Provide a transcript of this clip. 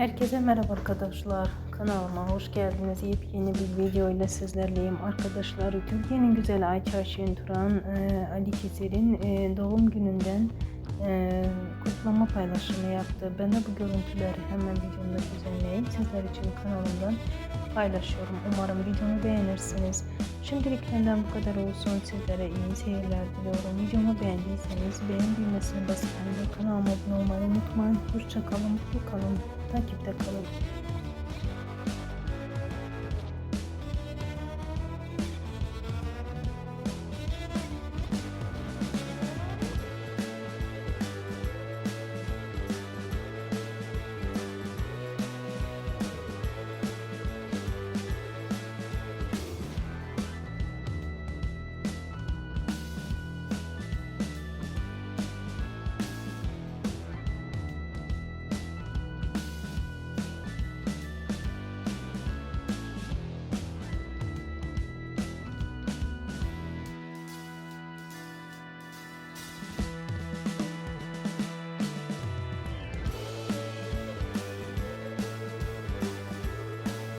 Herkese merhaba arkadaşlar. Kanalıma hoş geldiniz. Yepyeni bir video ile sizlerleyim. Arkadaşlar Türkiye'nin güzel Ayça Şen Turan, e, Ali Keser'in e, doğum gününden e, kutlama paylaşımı yaptı. Ben de bu görüntüleri hemen videomda düzenleyip sizler için kanalımdan paylaşıyorum. Umarım videomu beğenirsiniz. Şimdilik benden bu kadar olsun. Sizlere iyi seyirler diliyorum. Videomu beğendiyseniz beğen düğmesine ve kanalıma abone olmayı unutmayın. Hoşçakalın, mutlu kalın, takipte kalın.